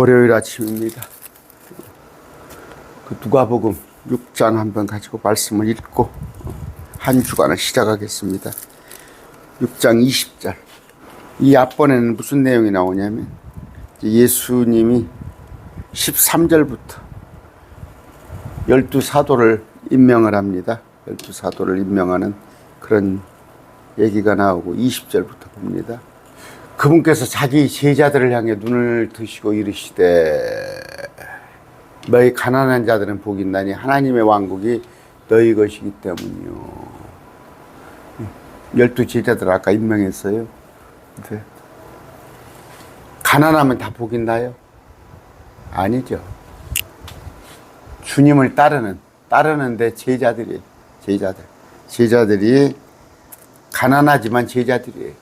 월요일 아침입니다. 그 누가복음 6장 한번 가지고 말씀을 읽고 한 주간을 시작하겠습니다. 6장 20절. 이 앞번에는 무슨 내용이 나오냐면 예수님이 13절부터 열두 사도를 임명을 합니다. 열두 사도를 임명하는 그런 얘기가 나오고 20절부터 봅니다. 그분께서 자기 제자들을 향해 눈을 드시고 이르시되 너희 가난한 자들은 복이 있나니 하나님의 왕국이 너희 것이기 때문이요. 열두 제자들 아까 임명했어요. 근데 가난하면 다 복이 나요? 아니죠. 주님을 따르는 따르는데 제자들이 제자들 제자들이 가난하지만 제자들이에요.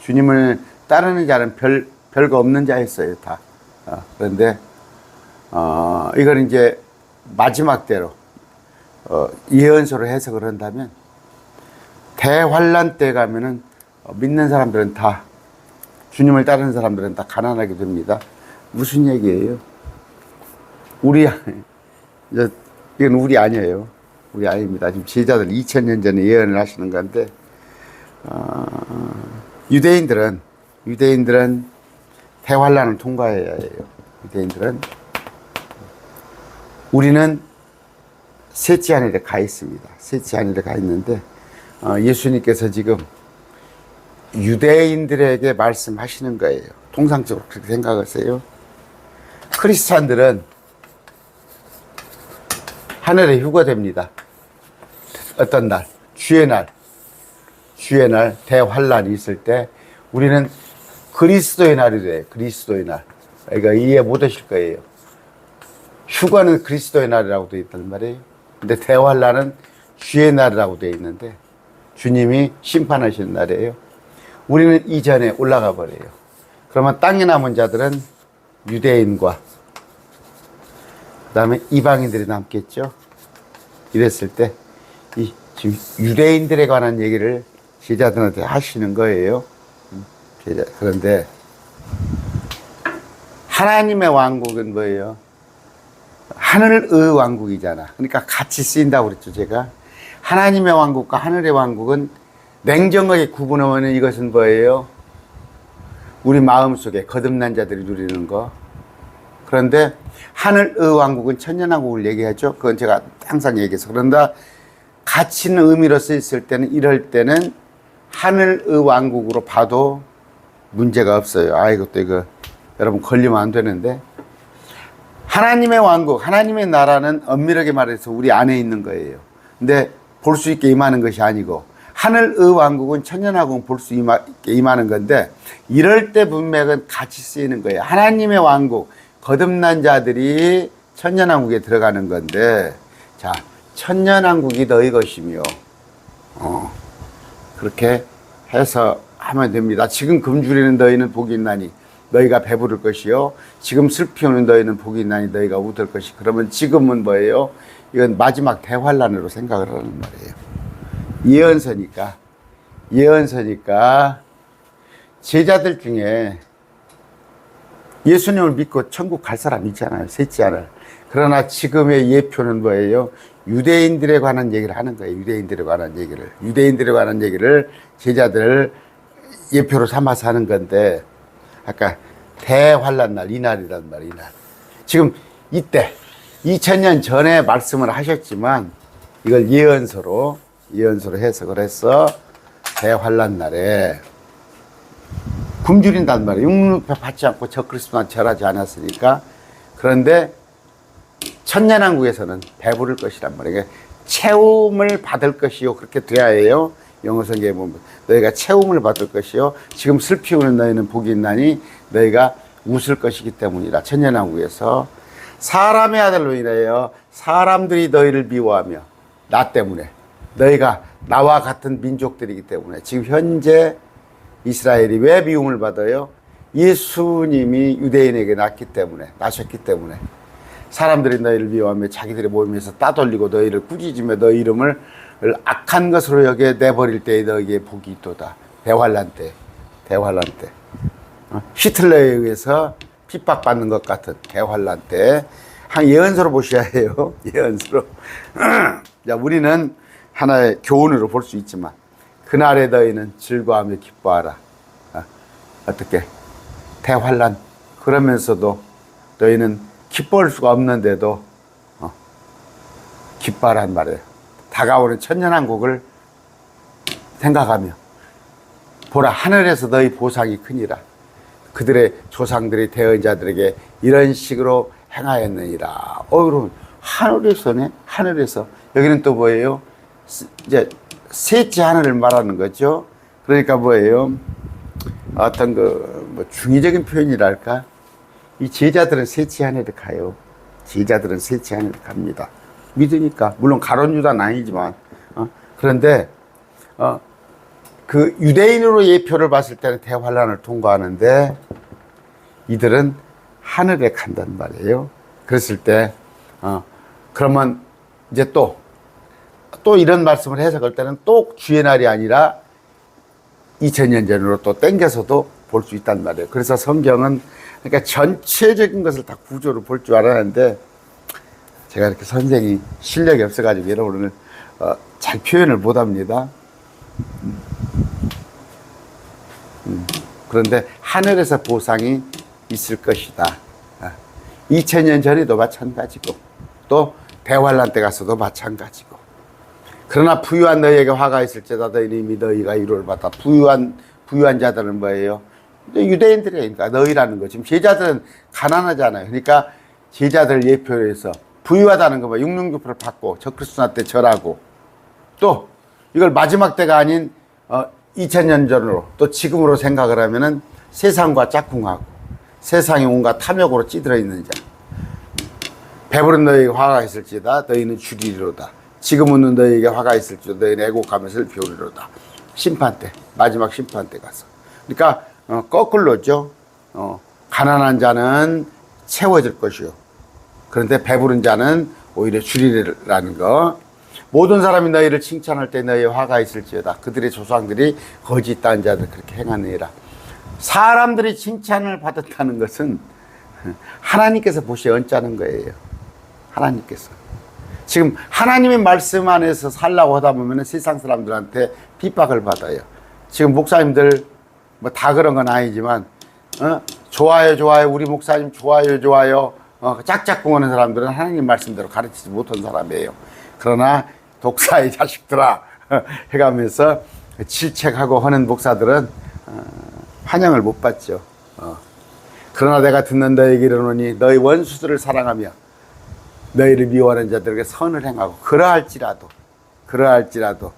주님을 따르는 자는 별 별거 없는 자였어요 다. 어, 그런데 어, 이걸 이제 마지막 때로 어, 예언서로 해석을 한다면 대환란 때 가면은 어, 믿는 사람들은 다 주님을 따르는 사람들은 다 가난하게 됩니다. 무슨 얘기예요? 우리 이건 우리 아니에요. 우리 아닙니다. 지금 제자들 2000년 전에 예언을 하시는 건데 어, 유대인들은 유대인들은 대환란을 통과해야 해요. 유대인들은 우리는 셋째 하늘에 가 있습니다. 셋째 하늘에 가 있는데 어, 예수님께서 지금 유대인들에게 말씀하시는 거예요. 통상적으로 그렇게 생각하세요. 크리스찬들은 하늘에 휴가됩니다. 어떤 날? 주의 날. 주의 날, 대환란이 있을 때 우리는 그리스도의 날이래. 그리스도의 날. 그러니까 이해 못 하실 거예요. 휴가는 그리스도의 날이라고 되어 있단 말이에요. 근데 대환란은 주의 날이라고 되어 있는데 주님이 심판하시는 날이에요. 우리는 이전에 올라가 버려요. 그러면 땅에 남은 자들은 유대인과 그 다음에 이방인들이 남겠죠. 이랬을 때 이 지금 유대인들에 관한 얘기를 제자들한테 하시는 거예요. 그런데 하나님의 왕국은 뭐예요? 하늘의 왕국이잖아. 그러니까 같이 쓰인다고 그랬죠, 제가. 하나님의 왕국과 하늘의 왕국은 냉정하게 구분하면 이것은 뭐예요? 우리 마음속에 거듭난 자들이 누리는 거. 그런데 하늘의 왕국은 천년왕국을 얘기하죠. 그건 제가 항상 얘기해서. 그런다 같이 있는 의미로 쓰였을 때는 이럴 때는 하늘의 왕국으로 봐도 문제가 없어요. 아, 이것도 이거 여러분 걸리면 안 되는데. 하나님의 왕국, 하나님의 나라는 엄밀하게 말해서 우리 안에 있는 거예요. 근데 볼 수 있게 임하는 것이 아니고 하늘의 왕국은 천년왕국은 볼수 있게 임하는 건데 이럴 때 문맥은 같이 쓰이는 거예요. 하나님의 왕국, 거듭난 자들이 천년왕국에 들어가는 건데 자, 천년왕국이 너희 것이며 어, 그렇게 해서 하면 됩니다. 지금 금주리는 너희는 복이 있나니 너희가 배부를 것이요. 지금 슬피 오는 너희는 복이 있나니 너희가 웃을 것이. 그러면 지금은 뭐예요? 이건 마지막 대환란으로 생각을 하는 말이에요. 예언서니까. 예언서니까 제자들 중에 예수님을 믿고 천국 갈 사람 있잖아요. 셋째 하늘. 그러나 지금의 예표는 뭐예요? 유대인들에 관한 얘기를 하는 거예요. 유대인들에 관한 얘기를. 유대인들에 관한 얘기를 제자들 예표로 삼아서 하는 건데 아까 대환란 날 이날이란 말이야 이날. 지금 이때 2000년 전에 말씀을 하셨지만 이걸 예언서로 예언서로 해석을 해서 대환란 날에 굶주린단 말이에요. 육육배 받지 않고 저 그리스도만 절하지 않았으니까. 그런데 천년왕국에서는 배부를 것이란 말이에요. 채움을 받을 것이요. 그렇게 돼야 해요 영어 성경에 보면 너희가 채움을 받을 것이요 지금 슬피 우는 너희는 복이 있나니 너희가 웃을 것이기 때문이라. 천년왕국에서 사람의 아들로 인하여 사람들이 너희를 미워하며 나 때문에 너희가 나와 같은 민족들이기 때문에 지금 현재 이스라엘이 왜 미움을 받아요? 예수님이 유대인에게 낳기 때문에 나셨기 때문에 사람들이 너희를 미워하며 자기들의 모임에서 따돌리고 너희를 꾸짖으며 너희 이름을 악한 것으로 여겨 내버릴 때에 너희에게 복이 있도다. 대환란 때, 대환란 때. 어, 히틀러에 의해서 핍박받는 것 같은 대환란 때, 한 예언서로 보셔야 해요. 예언서로. 자, 우리는 하나의 교훈으로 볼 수 있지만, 그날에 너희는 즐거워하며 기뻐하라. 아, 어떻게? 대환란. 그러면서도 너희는 기뻐할 수가 없는데도, 어, 기뻐하란 말이에요. 다가오는 천년왕국을 생각하며, 보라, 하늘에서 너희 보상이 크니라. 그들의 조상들이 대언 자들에게 이런 식으로 행하였느니라. 어, 그럼 하늘에서네? 하늘에서. 여기는 또 뭐예요? 스- 이제 셋째 하늘을 말하는 거죠. 그러니까 뭐예요? 어떤 그, 뭐 중의적인 표현이랄까? 이 제자들은 셋째 하늘을 가요. 제자들은 셋째 하늘을 갑니다. 믿으니까. 물론 가론 유다는 아니지만. 어? 그런데, 어, 그 유대인으로 예표를 봤을 때는 대환란을 통과하는데 이들은 하늘에 간단 말이에요. 그랬을 때, 어, 그러면 이제 또, 또 이런 말씀을 해석할 때는 또 주의 날이 아니라 2000년 전으로 또 땡겨서도 볼 수 있단 말이에요. 그래서 성경은 그러니까 전체적인 것을 다 구조로 볼 줄 알았는데 제가 이렇게 선생이 실력이 없어가지고 여러분을 어, 잘 표현을 못 합니다. 그런데 하늘에서 보상이 있을 것이다. 2000년 전에도 마찬가지고 또 대환란 때 가서도 마찬가지고 그러나 부유한 너희에게 화가 너희는 이미 너희가 이루를 받아 부유한 부유한 자들은 뭐예요? 유대인들이니까 너희라는 거 지금 제자들은 가난하잖아요. 그러니까 제자들 예표로 해서 부유하다는 거 봐. 육륜교표를 받고 적그리스도 때 절하고 또 이걸 마지막 때가 아닌 어, 2000년 전으로 또 지금으로 생각을 하면은 세상과 짝꿍하고 세상이 온갖 탐욕으로 찌들어 있는 자. 배부른 너희에게 화가 있을지다 너희는 줄이리로다. 지금은 너희에게 화가 있을지도 너희는 애곡하면서 비우리로다. 심판 때 마지막 심판 때 가서. 그러니까 어, 거꾸로죠. 어, 가난한 자는 채워질 것이요. 그런데 배부른 자는 오히려 줄이라는 거. 모든 사람이 너희를 칭찬할 때 너희의 화가 있을지어다. 그들의 조상들이 거짓 딴 자들 그렇게 행하느니라. 사람들이 칭찬을 받았다는 것은 하나님께서 보시에 언짢은 거예요. 하나님께서. 지금 하나님의 말씀 안에서 살라고 하다 보면 세상 사람들한테 핍박을 받아요. 지금 목사님들 뭐 다 그런 건 아니지만 어? 좋아요 좋아요 우리 목사님 좋아요 좋아요 어, 짝짝꿍 하는 사람들은 하나님 말씀대로 가르치지 못한 사람이에요. 그러나 독사의 자식들아 해가면서 질책하고 하는 목사들은 어, 환영을 못 받죠. 어. 그러나 내가 듣는 너에게 이르노니 너희 원수들을 사랑하며 너희를 미워하는 자들에게 선을 행하고 그러할지라도 그러할지라도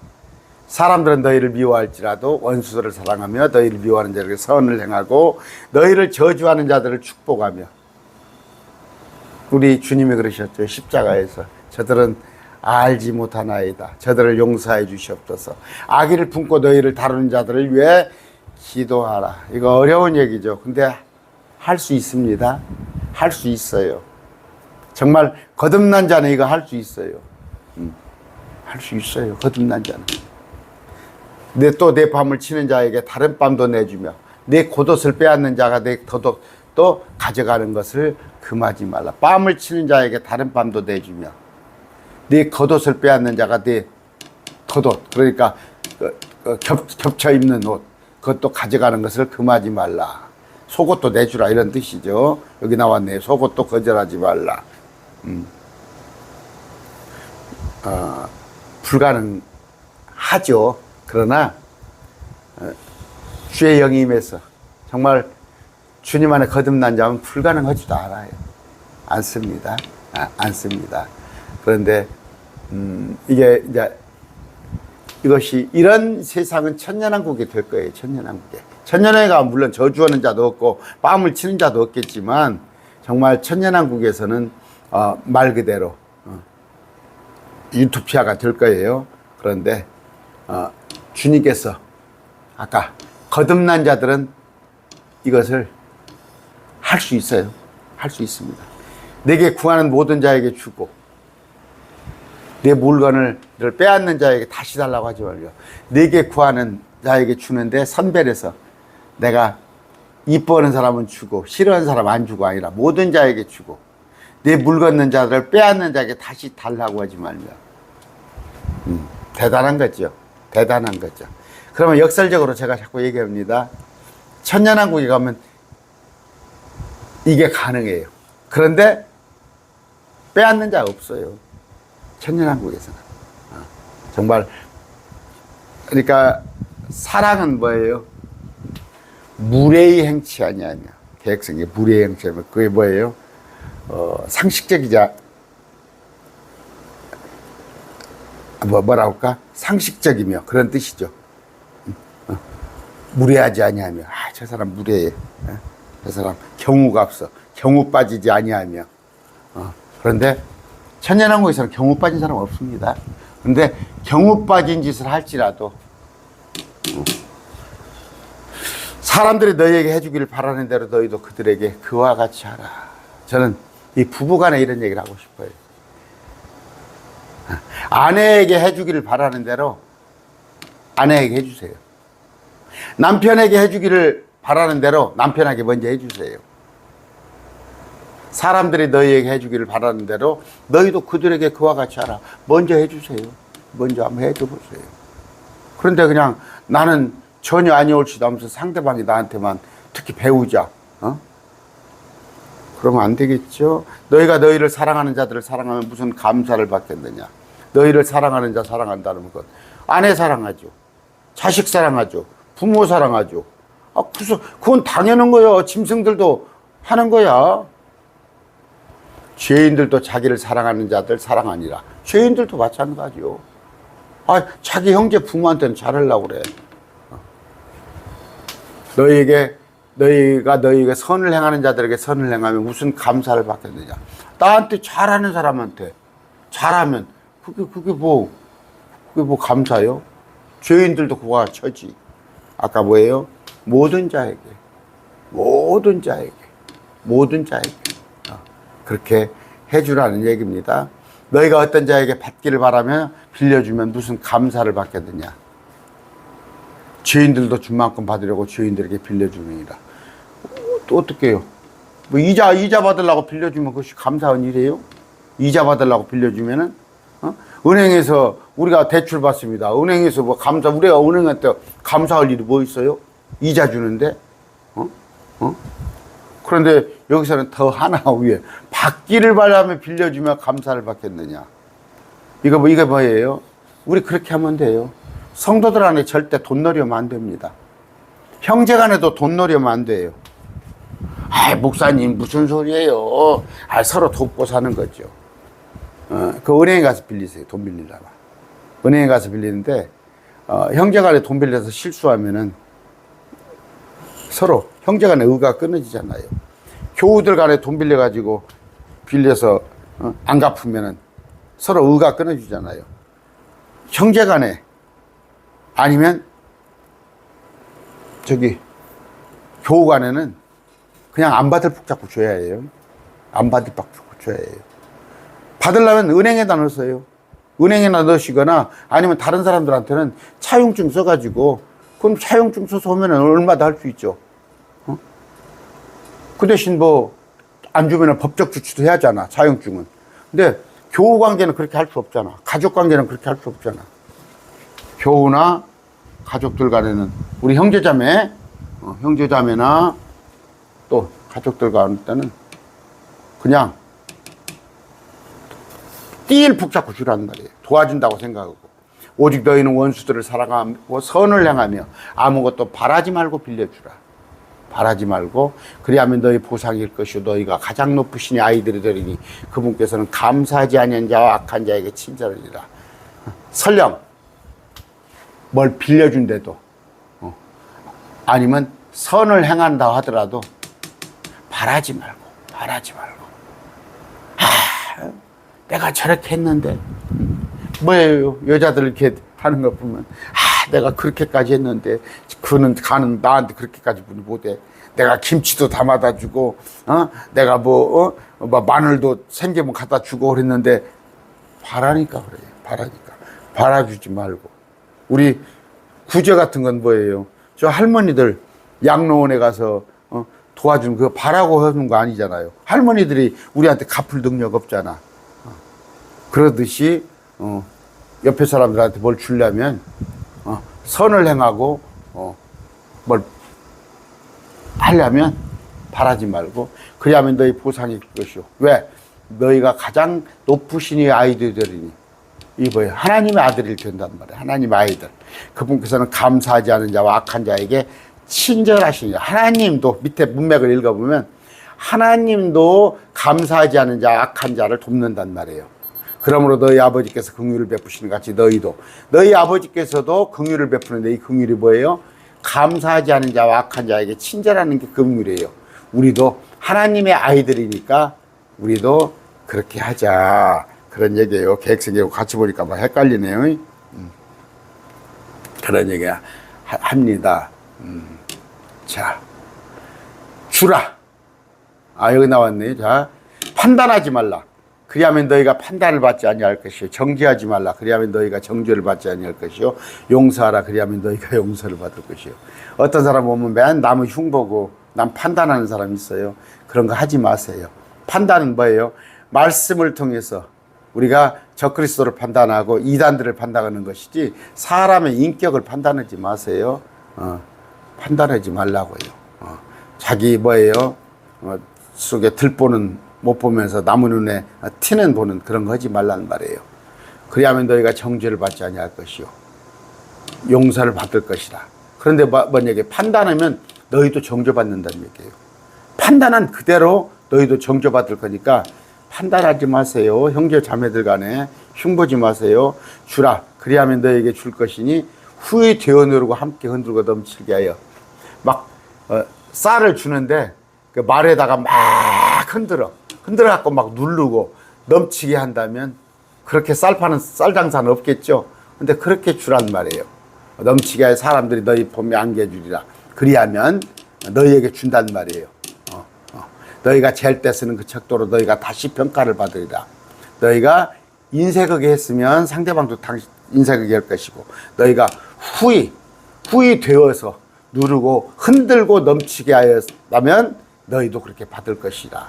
사람들은 너희를 미워할지라도 원수들을 사랑하며 너희를 미워하는 자들에게 선을 행하고 너희를 저주하는 자들을 축복하며. 우리 주님이 그러셨죠. 십자가에서 저들은 알지 못하나이다. 저들을 용서해 주시옵소서. 아기를 품고 너희를 다루는 자들을 위해 기도하라. 이거 어려운 얘기죠. 근데 할 수 있습니다. 할 수 있어요. 정말 거듭난 자는 이거 할 수 있어요. 음, 할수 있어요. 거듭난 자는 내 또 내 밤을 치는 자에게 다른 밤도 내주며 내 겉옷을 빼앗는 자가 내 겉옷 또 가져가는 것을 금하지 말라. 밤을 치는 자에게 다른 밤도 내주며 내 겉옷을 빼앗는 자가 내 겉옷 그러니까 그, 그 겹, 겹쳐 입는 옷 그것도 가져가는 것을 금하지 말라. 속옷도 내주라 이런 뜻이죠. 여기 나왔네요. 속옷도 거절하지 말라. 음. 어, 불가능하죠. 그러나 어, 주의 영이 임해서 정말 주님 안에 거듭난 자는 불가능하지도 않아요. 않습니다. 아, 않습니다. 그런데 음, 이게 이제 이것이 이런 세상은 천년왕국이 될 거예요. 천년왕국에. 천년왕국가 물론 저주하는 자도 없고 뺨을 치는 자도 없겠지만 정말 천년왕국에서는 어, 말 그대로 어, 유토피아가 될 거예요. 그런데 어, 주님께서 아까 거듭난 자들은 이것을 할 수 있어요. 할 수 있습니다. 내게 구하는 모든 자에게 주고 내 물건을 빼앗는 자에게 다시 달라고 하지 말고 내게 구하는 자에게 주는데 선별해서 내가 이뻐하는 사람은 주고 싫어하는 사람 안 주고 아니라 모든 자에게 주고 내물 걷는 자들을 빼앗는 자에게 다시 달라고 하지 말며 음, 대단한 거죠. 대단한 거죠. 그러면 역설적으로 제가 자꾸 얘기합니다. 천년왕국에 가면 이게 가능해요. 그런데 빼앗는 자 없어요. 천년왕국에서는. 어, 정말 그러니까 사랑은 뭐예요? 무례의 행치 아니하냐. 계획성의 무례의 행치하면 그게 뭐예요? 어, 상식적이자 뭐 뭐라 할까? 상식적이며 그런 뜻이죠. 어, 무례하지 아니하며 아, 저 사람 무례해. 어? 저 사람 경우가 없어. 경우 빠지지 아니하며. 어, 그런데 천년왕국에서는 경우 빠진 사람 없습니다. 그런데 경우 빠진 짓을 할지라도 어, 사람들이 너희에게 해주기를 바라는 대로 너희도 그들에게 그와 같이 하라. 저는 이 부부간에 이런 얘기를 하고 싶어요. 아내에게 해주기를 바라는 대로 아내에게 해주세요. 남편에게 해주기를 바라는 대로 남편에게 먼저 해주세요. 사람들이 너희에게 해주기를 바라는 대로 너희도 그들에게 그와 같이 하라. 먼저 해주세요. 먼저 한번 해줘 보세요. 그런데 그냥 나는 전혀 아니올지도 하면서 상대방이 나한테만 특히 배우자. 어? 그러면 안 되겠죠. 너희가 너희를 사랑하는 자들을 사랑하면 무슨 감사를 받겠느냐. 너희를 사랑하는 자 사랑한다는 것. 아내 사랑하죠. 자식 사랑하죠. 부모 사랑하죠. 아, 그래서 그건 당연한 거예요. 짐승들도 하는 거야. 죄인들도 자기를 사랑하는 자들 사랑하니라. 죄인들도 마찬가지요. 아, 자기 형제 부모한테는 잘하려고 그래. 너희에게 너희가 너희에게 선을 행하는 자들에게 선을 행하면 무슨 감사를 받겠느냐? 나한테 잘하는 사람한테 잘하면 그게 그게 뭐 그게 뭐 감사요? 죄인들도 그와 처지. 아까 뭐예요? 모든 자에게 모든 자에게 모든 자에게 어, 그렇게 해주라는 얘기입니다. 너희가 어떤 자에게 받기를 바라며 빌려주면 무슨 감사를 받겠느냐? 죄인들도 준 만큼 받으려고 죄인들에게 빌려주느니라. 또 어떻게 해요? 뭐 이자 이자 받으려고 빌려주면 그것이 감사한 일이에요? 이자 받으려고 빌려주면은 어? 은행에서 우리가 대출 받습니다. 은행에서 뭐 감사 우리가 은행한테 감사할 일이 뭐 있어요? 이자 주는데 어? 어? 그런데 여기서는 더 하나 위에 받기를 바라며 빌려주며 감사를 받겠느냐? 이거 뭐 이게 뭐예요? 우리 그렇게 하면 돼요. 성도들 안에 절대 돈 노려면 안 됩니다. 형제 간에도 돈 노려면 안 돼요. 아, 목사님 무슨 소리예요? 아, 서로 돕고 사는 거죠. 어, 그 은행에 가서 빌리세요. 돈 빌리려면. 은행에 가서 빌리는데 어, 형제 간에 돈 빌려서 실수하면은 서로 형제 간에 의가 끊어지잖아요. 교우들 간에 돈 빌려가지고 빌려서 어, 안 갚으면은 서로 의가 끊어지잖아요. 형제 간에 아니면 저기 교우 간에는 그냥 안 받을 푹 잡고 줘야 해요. 안 받을 푹 잡고 줘야 해요. 받으려면 은행에다 넣으세요. 은행에다 넣으시거나 아니면 다른 사람들한테는 차용증 써가지고 그럼 차용증 써서 오면 얼마도 할수 있죠. 어? 그 대신 뭐 안 주면 법적 조치도 해야 하잖아. 차용증은. 근데 교우 관계는 그렇게 할 수 없잖아. 가족 관계는 그렇게 할 수 없잖아. 교우나 가족들 간에는 우리 형제자매, 어, 형제자매나 또 가족들 간에는 그냥 붙잡고 주라는 말이에요. 도와준다고 생각하고. 오직 너희는 원수들을 사랑하고 선을 행하며 아무것도 바라지 말고 빌려주라. 바라지 말고 그리하면 너희 보상일 것이요 너희가 가장 높으신 아이들이 되리니 그분께서는 감사하지 아니한 자와 악한 자에게 친절하리라. 설령 뭘 빌려준대도 어, 아니면 선을 행한다 하더라도 바라지 말고 바라지 말고 아, 내가 저렇게 했는데. 뭐예요? 여자들 이렇게 하는 거 보면. 아 내가 그렇게까지 했는데. 그는 가는 나한테 그렇게까지 못해. 내가 김치도 담아다 주고 어? 내가 뭐, 어? 뭐 마늘도 생기면 갖다 주고 그랬는데. 바라니까 그래요 바라니까. 바라주지 말고. 우리 구제 같은 건 뭐예요? 저 할머니들 양로원에 가서 어, 도와주는 그 바라고 하는 거 아니잖아요. 할머니들이 우리한테 갚을 능력 없잖아. 어. 그러듯이 어, 옆에 사람들한테 뭘 주려면 어, 선을 행하고 어, 뭘 하려면 바라지 말고 그리하면 너희 보상이 그것이오. 왜? 너희가 가장 높으신 이 아이들이니 이 뭐예요? 하나님의 아들이 된단 말이에요. 하나님의 아이들. 그분께서는 감사하지 않은 자와 악한 자에게 친절하시니 하나님도 밑에 문맥을 읽어보면 하나님도 감사하지 않은 자, 악한 자를 돕는단 말이에요. 그러므로 너희 아버지께서 긍휼을 베푸시는 같이 너희도 너희 아버지께서도 긍휼을 베푸는데 이 긍휼이 뭐예요? 감사하지 않은 자와 악한 자에게 친절하는 게 긍휼이에요. 우리도 하나님의 아이들이니까 우리도 그렇게 하자. 그런 얘기예요. 계획성이고 같이 보니까 막 헷갈리네요. 음. 그런 얘기 하- 합니다. 음. 자, 주라. 아, 여기 나왔네. 자, 판단하지 말라. 그리하면 너희가 판단을 받지 아니할 것이요. 정죄하지 말라. 그리하면 너희가 정죄를 받지 아니할 것이요. 용서하라. 그리하면 너희가 용서를 받을 것이요. 어떤 사람 보면 맨 남의 흉보고 남 판단하는 사람이 있어요. 그런 거 하지 마세요. 판단은 뭐예요? 말씀을 통해서 우리가 적그리스도를 판단하고 이단들을 판단하는 것이지 사람의 인격을 판단하지 마세요. 어, 판단하지 말라고요. 어, 자기 뭐예요? 어, 속에 들보는 못 보면서 나무 눈에 티는 보는 그런 거 하지 말란 말이에요. 그리하면 너희가 정죄를 받지 아니할 것이요. 용서를 받을 것이다. 그런데 뭐- 뭔 얘기? 판단하면 너희도 정죄받는다는 얘기예요. 판단한 그대로 너희도 정죄받을 거니까 판단하지 마세요. 형제 자매들 간에 흉보지 마세요. 주라. 그리하면 너에게 줄 것이니 후에 되어 누르고 함께 흔들고 넘치게 하여. 막 어, 쌀을 주는데 그 말에다가 막 흔들어. 흔들어 갖고 막 누르고 넘치게 한다면 그렇게 쌀 파는 쌀 장사는 없겠죠. 근데 그렇게 주란 말이에요. 넘치게 할 사람들이 너희 봄에 안겨주리라. 그리하면 너희에게 준단 말이에요. 어, 어. 너희가 잴 때 쓰는 그 척도로 너희가 다시 평가를 받으리라. 너희가 인색하게 했으면 상대방도 당신 인색하게 할 것이고 너희가 후이 후이 되어서 누르고 흔들고 넘치게 하였다면 너희도 그렇게 받을 것이다.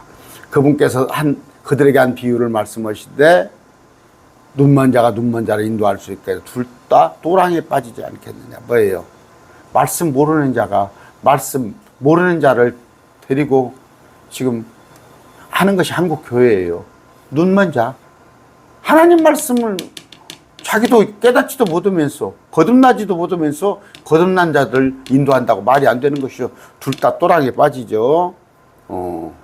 그분께서 한 그들에게 한 비유를 말씀하시되 눈먼 자가 눈먼 자를 인도할 수 있게 둘다 또랑에 빠지지 않겠느냐 뭐예요? 말씀 모르는 자가 말씀 모르는 자를 데리고 지금 하는 것이 한국 교회예요. 눈먼 자 하나님 말씀을 자기도 깨닫지도 못하면서 거듭나지도 못하면서 거듭난 자들 인도한다고 말이 안 되는 것이요. 둘 다 또랑에 빠지죠. 어.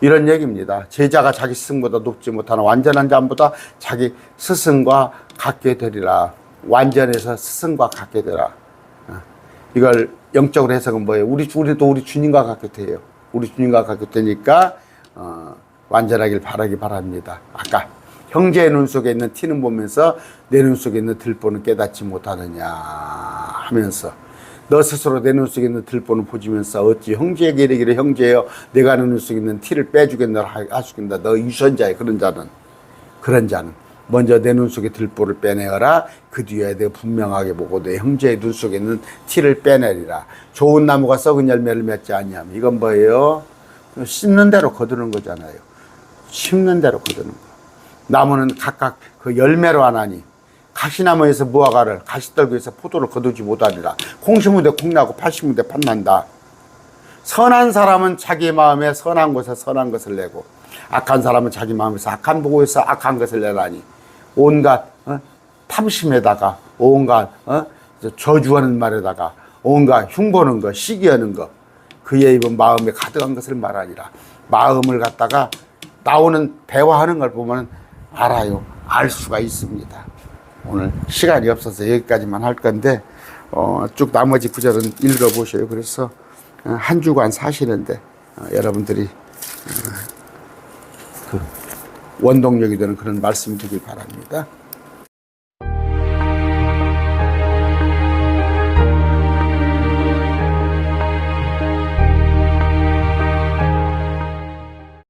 이런 얘기입니다. 제자가 자기 스승보다 높지 못하는 완전한 자보다 자기 스승과 같게 되리라. 완전해서 스승과 같게 되라. 어. 이걸 영적으로 해석은 뭐예요? 우리 우리도 우리 주님과 같게 돼요. 우리 주님과 같게 되니까 어, 완전하길 바라기 바랍니다. 아까 형제의 눈 속에 있는 티는 보면서 내 눈 속에 있는 들보는 깨닫지 못하느냐 하면서 너 스스로 내 눈 속에 있는 들보는 보지면서 어찌 형제에게 이르기를 형제여? 내가 눈 속에 있는 티를 빼주겠노라 하- 하시겠다. 너 유선자의 그런 자는 그런 자는 먼저 내 눈 속에 들보를 빼내어라. 그 뒤에 내가 분명하게 보고 내 형제의 눈 속에 있는 티를 빼내리라. 좋은 나무가 썩은 열매를 맺지 아니하면 이건 뭐예요? 씹는 대로 거두는 거잖아요. 심는 대로 거두는 거. 나무는 각각 그 열매로 하나니 가시나무에서 무화과를 가시떨기에서 포도를 거두지 못하리라. 콩 심은 데 콩 나고 팥 심은 데 팥 난다. 선한 사람은 자기 마음에 선한 곳에 선한 것을 내고 악한 사람은 자기 마음에서 악한 보고에서 악한 것을 내라니. 온갖 어? 탐심에다가 온갖 어? 저주하는 말에다가 온갖 흉보는 것 시기하는 것 그의 입은 마음에 가득한 것을 말하니라. 마음을 갖다가 나오는 대화하는 걸 보면 알아요. 알 수가 있습니다 오늘 시간이 없어서 여기까지만 할 건데 어, 쭉 나머지 구절은 읽어보셔요 그래서 어, 한 주간 사시는데 어, 여러분들이 어, 그 원동력이 되는 그런 말씀이 되길 바랍니다.